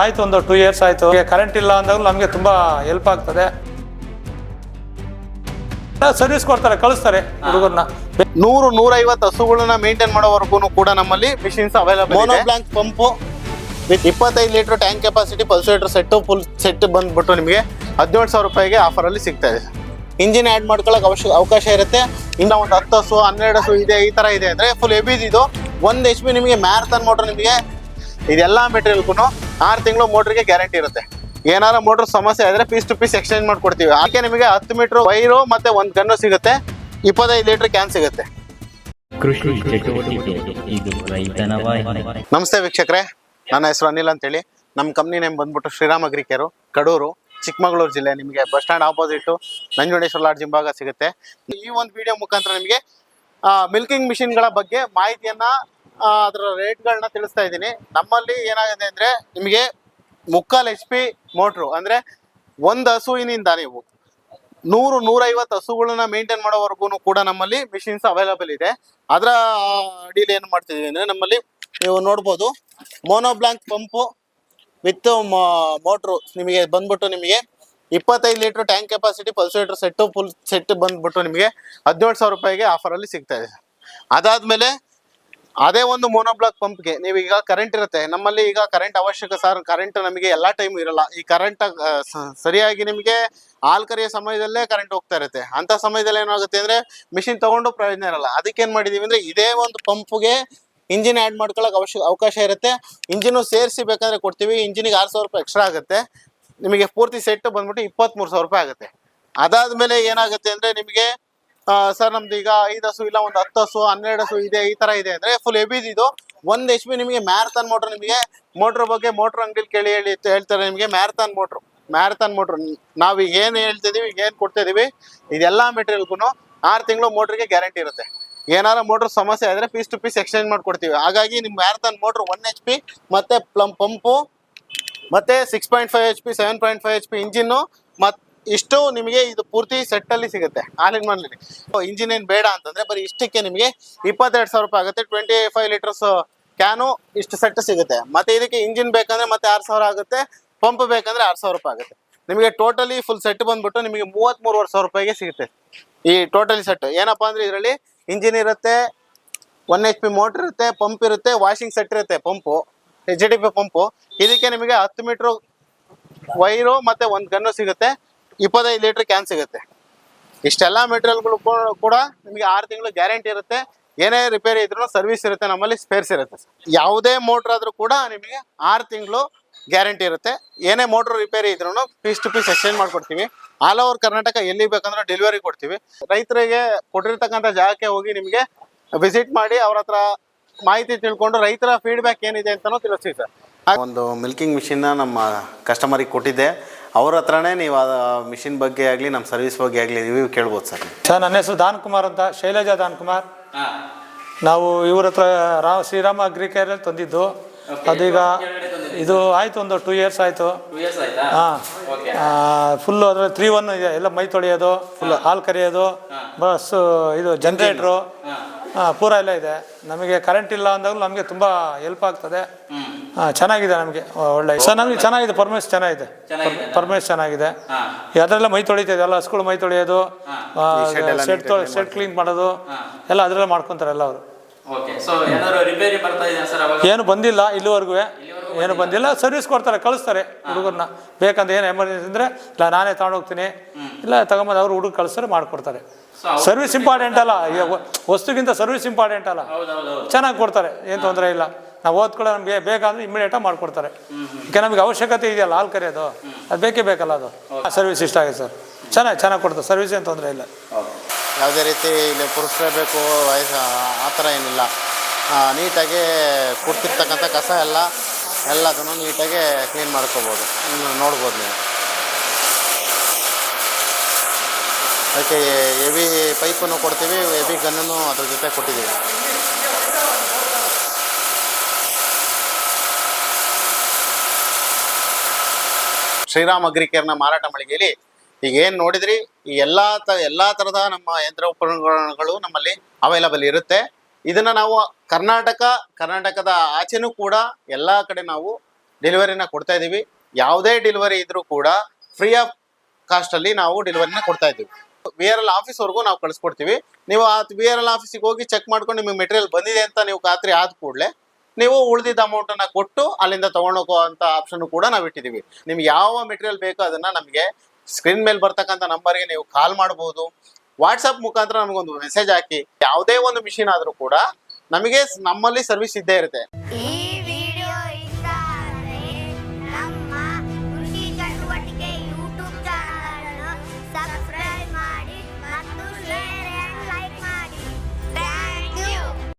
ಆಯ್ತು ಒಂದು two years ಆಯ್ತು. ಕರೆಂಟ್ ಇಲ್ಲ ಅಂದಾಗ ನಮಗೆ ತುಂಬಾ ಹೆಲ್ಪ್ ಆಗ್ತದೆ. ಸರ್ವಿಸ್ ಕೊಡ್ತಾರೆ ಕಳಿಸ್ತಾರೆ ಹುಡುಗರನ್ನ ನೂರು ನೂರೈವತ್ತು ಹಸುಗಳನ್ನ ಮೇಂಟೈನ್ ಮಾಡೋವರೆಗೂ ಕೂಡ ನಮ್ಮಲ್ಲಿ machines available monoblock pump with ಇಪ್ಪತ್ತೈದು litre tank capacity pulsator set full set ಬಂದ್ಬಿಟ್ಟು ನಿಮಗೆ ಹದಿನೇಳು ಸಾವಿರ ರೂಪಾಯಿಗೆ ಆಫರಲ್ಲಿ ಸಿಗ್ತಾ ಇದೆ. ಇಂಜಿನ್ ಆ್ಯಡ್ ಮಾಡ್ಕೊಳ್ಳೋಕೆ ಅವಶ್ಯ ಅವಕಾಶ ಇರುತ್ತೆ. ಇನ್ನು ಒಂದು ಹತ್ತು ಹಸು ಹನ್ನೆರಡು ಹಸು ಇದೆ ಈ ಥರ ಇದೆ ಅಂದರೆ ಫುಲ್ ಎಬಿ ಇದು. ಒಂದು ಎಚ್ ಪಿ ನಿಮಗೆ ಮ್ಯಾರಥಾನ್ ಮೋಟ್ರ್ ನಿಮಗೆ ಇದೆಲ್ಲ ಮೆಟೀರಿಯಲ್ಗೂ ಆರು ತಿಂಗಳು ಮೋಟ್ರಿಗೆ ಗ್ಯಾರಂಟಿ ಇರುತ್ತೆ. ಏನಾರ ಮೋಟ್ರ್ ಸಮಸ್ಯೆ ಆದರೆ ಪೀಸ್ ಟು ಪೀಸ್ ಎಕ್ಸ್ಚೇಂಜ್ ಮಾಡ್ಕೊಡ್ತೀವಿ. ಅದಕ್ಕೆ ನಿಮಗೆ ಹತ್ತು ಮೀಟ್ರ್ ವೈರು ಮತ್ತೆ ಒಂದು ಗನ್ನು ಸಿಗುತ್ತೆ. ಇಪ್ಪತ್ತೈದು ಲೀಟರ್ ಕ್ಯಾನ್ ಸಿಗುತ್ತೆ. ಕೃಷಿ ಚಟುವಟಿಕೆ ಇದು ರೈತನ ವಾಹಿನಿ ನಮಸ್ತೆ ವೀಕ್ಷಕರೇ. ನನ್ನ ಹೆಸರು ಅನಿಲ್ ಅಂತೇಳಿ. ನಮ್ಮ ಕಂಪ್ನಿ ನೇಮ್ ಬಂದ್ಬಿಟ್ಟು ಶ್ರೀರಾಮ್ ಅಗ್ರಿಕೇರು ಕಡೂರು ಚಿಕ್ಕಮಗಳೂರು ಜಿಲ್ಲೆ. ನಿಮಗೆ bus stand opposite Nanjundeshwara lodge ಜಿಂಬಾಗ ಸಿಗುತ್ತೆ. ಈ ಒಂದು ವಿಡಿಯೋ ಮುಖಾಂತರ ನಿಮಗೆ ಮಿಲ್ಕಿಂಗ್ ಮಿಷಿನ್ಗಳ ಬಗ್ಗೆ ಮಾಹಿತಿಯನ್ನ ಅದರ ರೇಟ್ಗಳನ್ನ ತಿಳಿಸ್ತಾ ಇದ್ದೀನಿ. ನಮ್ಮಲ್ಲಿ ಏನಾಗಿದೆ ಅಂದರೆ ನಿಮಗೆ ಮುಕ್ಕಾಲು ಎಚ್ ಪಿ ಮೋಟ್ರು ಅಂದರೆ ಒಂದು ಹಸುವಿನಿಂದ ನೀವು ನೂರು, ನೂರೈವತ್ತು ಹಸುಗಳನ್ನ ಮೇಂಟೈನ್ ಮಾಡೋವರೆಗೂ ಕೂಡ ನಮ್ಮಲ್ಲಿ ಮಿಷಿನ್ಸ್ ಅವೈಲಬಲ್ ಇದೆ. ಅದರ ಅಡಿಯಲ್ಲಿ ಏನು ಮಾಡ್ತಿದ್ದೀವಿ ಅಂದರೆ ನಮ್ಮಲ್ಲಿ ನೀವು ನೋಡ್ಬೋದು ಮೋನೋಬ್ಲಾಂಕ್ ಪಂಪು ವಿತ್ ಮೋಟ್ರು ನಿಮಗೆ ಬಂದ್ಬಿಟ್ಟು ನಿಮಗೆ ಇಪ್ಪತ್ತೈದು litre tank capacity pulsator set full set ಬಂದ್ಬಿಟ್ಟು ನಿಮಗೆ ಹದಿನೇಳು ಸಾವಿರ ರೂಪಾಯಿಗೆ ಆಫರಲ್ಲಿ ಸಿಗ್ತಾ ಇದೆ. ಅದಾದಮೇಲೆ ಅದೇ ಒಂದು ಮೋನೋಬ್ಲಾಕ್ ಪಂಪ್ಗೆ ನೀವು ಈಗ ಕರೆಂಟ್ ಇರುತ್ತೆ. ನಮ್ಮಲ್ಲಿ ಈಗ ಕರೆಂಟ್ ಅವಶ್ಯಕ ಸರ್ ಕರೆಂಟ್ ನಮಗೆ ಎಲ್ಲ ಟೈಮ್ ಇರಲ್ಲ. ಈ ಕರೆಂಟ್ ಸರಿಯಾಗಿ ನಿಮಗೆ ಹಾಲ್ ಕರಿಯೋ ಸಮಯದಲ್ಲೇ ಕರೆಂಟ್ ಹೋಗ್ತಾ ಇರುತ್ತೆ. ಅಂತ ಸಮಯದಲ್ಲಿ ಏನಾಗುತ್ತೆ ಅಂದ್ರೆ ಮಿಷಿನ್ ತಗೊಂಡು ಪ್ರಯೋಜನ ಇರಲ್ಲ. ಅದಕ್ಕೆ ಏನ್ ಮಾಡಿದೀವಿ ಅಂದ್ರೆ ಇದೇ ಒಂದು ಪಂಪ್ಗೆ ಇಂಜಿನ್ ಆ್ಯಡ್ ಮಾಡ್ಕೊಳ್ಳೋಕೆ ಅವಶ್ಯ, ಅವಕಾಶ ಇರುತ್ತೆ. ಇಂಜಿನು ಸೇರಿಸಿ ಬೇಕಾದ್ರೆ ಕೊಡ್ತೀವಿ. ಇಂಜಿನಿಗೆ ಆರು ಸಾವಿರ ರೂಪಾಯಿ ಎಕ್ಸ್ಟ್ರಾ ಆಗುತ್ತೆ. ನಿಮಗೆ ಪೂರ್ತಿ ಸೆಟ್ ಬಂದ್ಬಿಟ್ಟು ಇಪ್ಪತ್ಮೂರು ಸಾವಿರ ರೂಪಾಯಿ ಆಗುತ್ತೆ. ಅದಾದ್ಮೇಲೆ ಏನಾಗುತ್ತೆ ಅಂದ್ರೆ ನಿಮಗೆ ಸರ್, ನಮ್ದು ಈಗ ಐದು ಹಸು ಇಲ್ಲ, ಒಂದು ಹತ್ತು ಹಸು, ಹನ್ನೆರಡು ಹಸು ಇದೆ, ಈ ತರ ಇದೆ ಅಂದ್ರೆ ಫುಲ್ ಎಬೀಸ್ ಇದು ಒಂದ್ ಎಚ್ ಪಿ ನಿಮಗೆ ಮ್ಯಾರಥಾನ್ ಮೋಟ್ರ್ ನಿಮಗೆ ಮೋಟ್ರ್ ಬಗ್ಗೆ ಮೋಟ್ರ್ ಅಂಗಡಿ ಕೇಳಿ ಹೇಳಿ ಹೇಳ್ತಾರೆ ನಿಮಗೆ ಮ್ಯಾರಥಾನ್ ಮೋಟ್ರ್ ಮ್ಯಾರಥಾನ್ ಮೋಟ್ರ್ ನಾವ್ ಈಗ ಏನ್ ಹೇಳ್ತಿದೀವಿ ಈಗ ಏನ್ ಕೊಡ್ತಾ ಇದೀವಿ, ಇದೆಲ್ಲಾ ಮೆಟೀರಿಯಲ್ಗೂ ಆರು ತಿಂಗಳು ಮೋಟ್ರಿಗೆ ಗ್ಯಾರಂಟಿ ಇರುತ್ತೆ. ಏನಾರ ಮೋಟ್ರ್ ಸಮಸ್ಯೆ ಆದ್ರೆ ಪೀಸ್ ಟು ಪೀಸ್ ಎಕ್ಸ್ಚೇಂಜ್ ಮಾಡ್ಕೊಡ್ತೀವಿ. ಹಾಗಾಗಿ ನಿಮ್ಮ marathon motor one H P ಮತ್ತೆ ಪಂಪು ಮತ್ತೆ six point five H P seven point five H P engine ಮತ್ ಇಷ್ಟು ನಿಮಗೆ ಇದು ಪೂರ್ತಿ ಸೆಟ್ ಅಲ್ಲಿ ಸಿಗುತ್ತೆ. ಆಲ್ ಇನ್ ಒನ್ ಇಂಜಿನ್ ಏನು ಬೇಡ ಅಂತಂದ್ರೆ ಬರೀ ಇಷ್ಟಕ್ಕೆ ನಿಮಗೆ ಇಪ್ಪತ್ತೆರಡು ಸಾವಿರ ರೂಪಾಯಿ ಆಗುತ್ತೆ. ಟ್ವೆಂಟಿ ಫೈವ್ ಲೀಟರ್ಸ್ ಕ್ಯಾನು ಇಷ್ಟು ಸೆಟ್ ಸಿಗುತ್ತೆ. ಮತ್ತೆ ಇದಕ್ಕೆ ಇಂಜಿನ್ ಬೇಕಂದ್ರೆ ಮತ್ತೆ ಆರು ಸಾವಿರ ಆಗುತ್ತೆ. ಪಂಪ್ ಬೇಕಂದ್ರೆ ಆರು ಸಾವಿರ ರೂಪಾಯಿ ಆಗುತ್ತೆ. ನಿಮಗೆ ಟೋಟಲಿ ಫುಲ್ ಸೆಟ್ ಬಂದ್ಬಿಟ್ಟು ನಿಮಗೆ ಮೂವತ್ತ್ಮೂರುವರೆ ಸಾವಿರ ರೂಪಾಯಿಗೆ ಸಿಗುತ್ತೆ. ಈ ಟೋಟಲಿ ಸೆಟ್ ಏನಪ್ಪಾ ಅಂದರೆ ಇದರಲ್ಲಿ ಇಂಜಿನ್ ಇರುತ್ತೆ ಒನ್ ಎಚ್ ಪಿ ಮೋಟರ್ ಇರುತ್ತೆ ಪಂಪ್ ಇರುತ್ತೆ ವಾಷಿಂಗ್ ಸೆಟ್ ಇರುತ್ತೆ pump H D P pump ಇದಕ್ಕೆ ನಿಮಗೆ ಹತ್ತು ಮೀಟ್ರ್ ವೈರು ಮತ್ತೆ ಒಂದು ಗನ್ನು ಸಿಗುತ್ತೆ. ಇಪ್ಪತ್ತೈದು ಲೀಟರ್ ಕ್ಯಾನ್ ಸಿಗುತ್ತೆ. ಇಷ್ಟೆಲ್ಲ ಮೆಟೀರಿಯಲ್ಗಳು ಕೂಡ ನಿಮಗೆ ಆರು ತಿಂಗಳು ಗ್ಯಾರಂಟಿ ಇರುತ್ತೆ. ಏನೇ ರಿಪೇರಿ ಇದ್ರೂ ಸರ್ವಿಸ್ ಇರುತ್ತೆ, ನಮ್ಮಲ್ಲಿ ಸ್ಪೇರ್ಸ್ ಇರುತ್ತೆ ಯಾವುದೇ ಮೋಟ್ರ್ ಆದ್ರೂ ಕೂಡ ನಿಮಗೆ ಆರು ತಿಂಗಳು ಗ್ಯಾರಂಟಿ ಇರುತ್ತೆ. ಏನೇ ಮೋಟ್ರ್ ರಿಪೇರಿ ಇದ್ರೂ ಪೀಸ್ ಟು ಪೀಸ್ ಎಕ್ಸ್ಚೇಂಜ್ ಮಾಡ್ಕೊಡ್ತೀವಿ. ಆಲ್ ಓವರ್ ಕರ್ನಾಟಕ ಎಲ್ಲಿ ಬೇಕಂದ್ರೆ ಡೆಲಿವರಿ ಕೊಡ್ತೀವಿ. ರೈತರಿಗೆ ಕೊಟ್ಟಿರ್ತಕ್ಕಂಥ ಜಾಗಕ್ಕೆ ಹೋಗಿ ನಿಮಗೆ ವಿಸಿಟ್ ಮಾಡಿ ಅವ್ರ ಹತ್ರ ಮಾಹಿತಿ ತಿಳ್ಕೊಂಡು ರೈತರ ಫೀಡ್ಬ್ಯಾಕ್ ಏನಿದೆ ಅಂತಲೂ ತಿಳಿಸ್ತೀವಿ ಸರ್. ಒಂದು ಮಿಲ್ಕಿಂಗ್ ಮಿಷಿನ್ನ ನಮ್ಮ ಕಸ್ಟಮರಿಗೆ ಕೊಟ್ಟಿದ್ದೆ. ಅವ್ರ ಹತ್ರನೇ ನೀವು ಆ ಮಿಷಿನ್ ಬಗ್ಗೆ ಆಗಲಿ ನಮ್ಮ ಸರ್ವಿಸ್ ಬಗ್ಗೆ ಆಗಲಿ ನೀವು ಕೇಳ್ಬೋದು ಸರ್. ಸರ್ ನನ್ನ ಹೆಸರು ದಾನ್ ಕುಮಾರ್ ಅಂತ ಶೈಲಜಾ ದಾನ್ ಕುಮಾರ್ ನಾವು ಇವ್ರ ಹತ್ರ ರಾ ಶ್ರೀರಾಮ ಅಗ್ರಿಕೇರಲ್ಲಿ ತಂದಿದ್ದು. ಅದೀಗ ಇದು ಆಯ್ತು ಒಂದು ಟೂ ಇಯರ್ಸ್ ಆಯ್ತು. ಹಾಂ. ಫುಲ್ಲು ಅದರಲ್ಲಿ ತ್ರೀ ಒನ್ ಇದೆ. ಎಲ್ಲ ಮೈ ತೊಳೆಯೋದು ಫುಲ್ ಹಾಲು ಕರೆಯೋದು ಬಸ್ ಇದು ಜನ್ರೇಟ್ರು ಹಾಂ. ಪೂರ ಎಲ್ಲ ಇದೆ. ನಮಗೆ ಕರೆಂಟ್ ಇಲ್ಲ ಅಂದಾಗ ನಮಗೆ ತುಂಬ ಹೆಲ್ಪ್ ಆಗ್ತದೆ. ಚೆನ್ನಾಗಿದೆ ನಮಗೆ ಒಳ್ಳೆ. ಸರ್ ನಮಗೆ ಚೆನ್ನಾಗಿದೆ ಪರ್ಮೇಶ್ ಚೆನ್ನಾಗಿದೆ. ಪರ್ಮೇಶ್ ಚೆನ್ನಾಗಿದೆ. ಅದರೆಲ್ಲ ಮೈ ತೊಳಿತಿದೆ ಎಲ್ಲ ಹಸ್ಗಳು ಮೈ ತೊಳೆಯೋದು ಶೆಡ್ ಶೆಡ್ ಕ್ಲೀನ್ ಮಾಡೋದು ಎಲ್ಲ ಅದರಲ್ಲೇ ಮಾಡ್ಕೊತಾರೆ ಎಲ್ಲ ಅವರು ಓಕೆ ಸೊ ಏನಾದ್ರು ರಿಪೇರಿ ಬರ್ತಾ ಸರ್ ಅವಾಗ? ಏನು ಬಂದಿಲ್ಲ ಇಲ್ಲಿವರೆಗೂ ಏನು ಬಂದಿಲ್ಲ ಸರ್ವಿಸ್ ಕೊಡ್ತಾರೆ ಕಳಿಸ್ತಾರೆ ಹುಡುಗರನ್ನ ಬೇಕಂತ ಏನು ಎಮರ್ಜೆನ್ಸಿ ಅಂದರೆ ಇಲ್ಲ ನಾನೇ ತಗೊಂಡೋಗ್ತೀನಿ ಇಲ್ಲ ತಗೊಂಬಂದು ಅವ್ರು ಹುಡುಗ ಕಳಿಸ್ತಾರೆ ಮಾಡಿಕೊಡ್ತಾರೆ. ಸರ್ವಿಸ್ ಇಂಪಾರ್ಟೆಂಟ್ ಅಲ್ಲ. ಈಗ ವಸ್ತುಗಿಂತ ಸರ್ವಿಸ್ ಇಂಪಾರ್ಟೆಂಟ್ ಅಲ್ಲ. ಚೆನ್ನಾಗಿ ಕೊಡ್ತಾರೆ ಏನು ತೊಂದರೆ ಇಲ್ಲ. ನಾವು ಓದ್ಕೊಳ್ಳೋ ನಮಗೆ ಬೇಕಾದ್ರೆ ಇಮಿಡಿಯೇಟಾಗಿ ಮಾಡಿಕೊಡ್ತಾರೆ. ಈಗ ನಮಗೆ ಅವಶ್ಯಕತೆ ಇದೆಯಲ್ಲ ಹಾಲು ಕರೆಯೋದು ಅದು. ಬೇಕೇ ಬೇಕಲ್ಲ ಅದು. ಸರ್ವಿಸ್ ಇಷ್ಟ ಆಗಿದೆ ಸರ್. ಚೆನ್ನಾಗಿ ಚೆನ್ನಾಗಿ ಕೊಡ್ತಾರೆ. ಸರ್ವಿಸ್ ಏನು ತೊಂದರೆ ಇಲ್ಲ. ಯಾವುದೇ ರೀತಿ ಇಲ್ಲಿ ಪುರುಷರಬೇಕು ವಯಸ್ಸು ಆ ಥರ ಏನಿಲ್ಲ. ನೀಟಾಗಿ ಕೊಡ್ತಿರ್ತಕ್ಕಂಥ ಕಸ ಎಲ್ಲ ಎಲ್ಲದನ್ನು ನೀಟಾಗಿ ಕ್ಲೀನ್ ಮಾಡ್ಕೋಬೋದು. ನೋಡ್ಬೋದು ನೀವು. ಅದಕ್ಕೆ ಹೆವಿ ಪೈಪನ್ನು ಕೊಡ್ತೀವಿ ಹೆವಿ ಗನ್ನನ್ನು ಅದ್ರ ಜೊತೆ ಕೊಟ್ಟಿದ್ದೀವಿ. ಶ್ರೀರಾಮ್ ಅಗ್ರಿಕೇರ್ನ ಮಾರಾಟ ಮಳಿಗೆಯಲ್ಲಿ ಈಗ ಏನು ನೋಡಿದ್ರಿ? ಈ ಎಲ್ಲ ತ ಎಲ್ಲ ಥರದ ನಮ್ಮ ಯಂತ್ರೋಪಕರಣಗಳು ನಮ್ಮಲ್ಲಿ ಅವೈಲಬಲ್ ಇರುತ್ತೆ. ಇದನ್ನ ನಾವು ಕರ್ನಾಟಕ, ಕರ್ನಾಟಕದ ಆಚೆನೂ ಕೂಡ ಎಲ್ಲ ಕಡೆ ನಾವು ಡೆಲಿವರಿನ ಕೊಡ್ತಾ ಇದ್ದೀವಿ ಯಾವುದೇ ಡೆಲಿವರಿ ಇದ್ರೂ ಕೂಡ ಫ್ರೀ ಆಫ್ ಕಾಸ್ಟ್ ಅಲ್ಲಿ ನಾವು ಡೆಲಿವರಿನ ಕೊಡ್ತಾ ಇದ್ದೀವಿ ವಿ ಆರ್ ಎಲ್ ಆಫೀಸ್ವರೆಗೂ ನಾವು ಕಳಿಸ್ಕೊಡ್ತೀವಿ. ನೀವು ಆ ವಿ ಆರ್ ಎಲ್ ಆಫೀಸಿಗೆ ಹೋಗಿ ಚೆಕ್ ಮಾಡ್ಕೊಂಡು ನಿಮಗೆ ಮೆಟೀರಿಯಲ್ ಬಂದಿದೆ ಅಂತ ನೀವು ಖಾತ್ರಿ ಆದ ಕೂಡಲೇ ನೀವು ಉಳಿದಿದ್ದ ಅಮೌಂಟನ್ನು ಕೊಟ್ಟು ಅಲ್ಲಿಂದ ತೊಗೊಂಡೋಗೋ ಅಂತ ಆಪ್ಷನ್ ಕೂಡ ನಾವು ಇಟ್ಟಿದ್ದೀವಿ ನಿಮ್ಗೆ ಯಾವ ಮೆಟೀರಿಯಲ್ ಬೇಕೋ ಅದನ್ನು ನಮಗೆ ಸ್ಕ್ರೀನ್ ಮೇಲೆ ಬರ್ತಕ್ಕಂಥ ನಂಬರ್ಗೆ ನೀವು ಕಾಲ್ ಮಾಡ್ಬೋದು. ವಾಟ್ಸಪ್ ಮುಖಾಂತರ ನಮಗೊಂದು ಮೆಸೇಜ್ ಹಾಕಿ, ಯಾವುದೇ ಒಂದು ಮಿಷಿನ್ ಆದರೂ ಕೂಡ ನಮಗೆ ನಮ್ಮಲ್ಲಿ ಸರ್ವಿಸ್ ಇದ್ದೇ ಇರುತ್ತೆ.